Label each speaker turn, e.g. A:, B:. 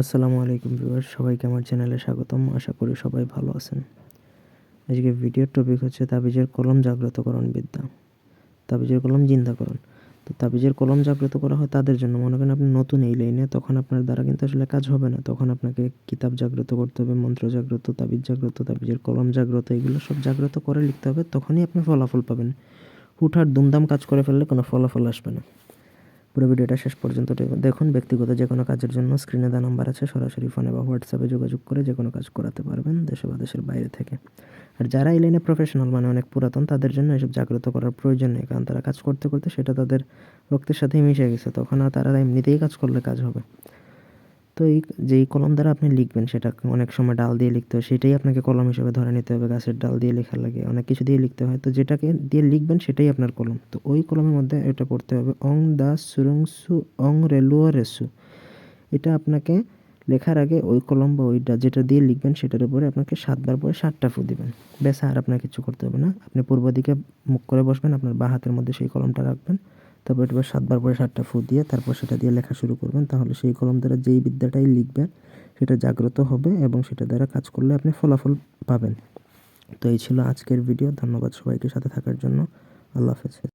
A: আসসালামু আলাইকুম ভিউয়ার সবাইকে আমার চ্যানেলে স্বাগতম। আশা করি সবাই ভালো আছেন। আজকে ভিডিওর টপিক হচ্ছে তাবিজের কলম জাগ্রতকরণ বিদ্যা। তাবিজের কলম জিন্দাকরণ তো তাবিজের কলম জাগ্রত করা হয় তাদের জন্য। মনে করেন আপনি নতুন এই লাইনে তখন আপনার দ্বারা কিন্তু আসলে কাজ হবে না। তখন আপনাকে কিতাব জাগ্রত করতে হবে, মন্ত্র জাগ্রত, তাবিজ জাগ্রত, তাবিজের কলম জাগ্রত, এগুলো সব জাগ্রত করে লিখতে হবে। তখনই আপনি ফলাফল পাবেন। হুটহাট দুমদাম কাজ করে ফেললে কোনো ফলাফল আসবে না। পুরো ভিডিওটা শেষ পর্যন্ত দেখুন। ব্যক্তিগত যে কোনো কাজের জন্য স্ক্রিনে দেওয়া নাম্বার আছে। সরাসরি ফোনে বা হোয়াটসঅ্যাপে যোগাযোগ করে যে কোনো কাজ করাতে পারবেন দেশে বা দেশের বাইরে থেকে। আর যারা এই লাইনে প্রফেশনাল মানে অনেক পুরাতন, তাদের জন্য এসব জাগ্রত করার প্রয়োজন নেই। কারণ তারা কাজ করতে করতে সেটা তাদের রক্তের সাথে মিশে গেছে। তখন আর তারা এমনিতেই কাজ করলে কাজ হবে। তো এই যেই কলম দ্বারা আপনি লিখবেন সেটা অনেক সময় ডাল দিয়ে লিখতে হয়, সেটাই আপনাকে কলম হিসেবে ধরে নিতে হবে, গাছের ডাল দিয়ে লেখা লাগে, অনেক কিছু দিয়ে লিখতে হয়। তো যেটাকে দিয়ে লিখবেন সেটাই আপনার কলম। তো ওই কলমের মধ্যে এটা পড়তে হবে, অং দা সুরং সু, অং রেলুয়া রেসু এটা আপনাকে লেখার আগে ওই কলম বা ওইটা যেটা দিয়ে লিখবেন সেটার উপরে আপনাকে সাতবার পরে সাতটা ফু দিবেন। ব্যাস, আর আপনার কিছু করতে হবে না। আপনি পূর্ব দিকে মুখ করে বসবেন, আপনার বা হাতের মধ্যে সেই কলমটা রাখবেন। তারপর এটা সাতবার পরে সাতটা ফু দিয়ে তারপর সেটা দিয়ে লেখা শুরু করবেন। তাহলে সেই কলম দ্বারা যেই বিদ্যাটাই লিখবেন, সেটা জাগ্রত হবে এবং সেটা দ্বারা কাজ করলে আপনি ফলাফল পাবেন। তো এই ছিল আজকের ভিডিও ধন্যবাদ সবাইকে সাথে থাকার জন্য। আল্লাহ হাফেজ।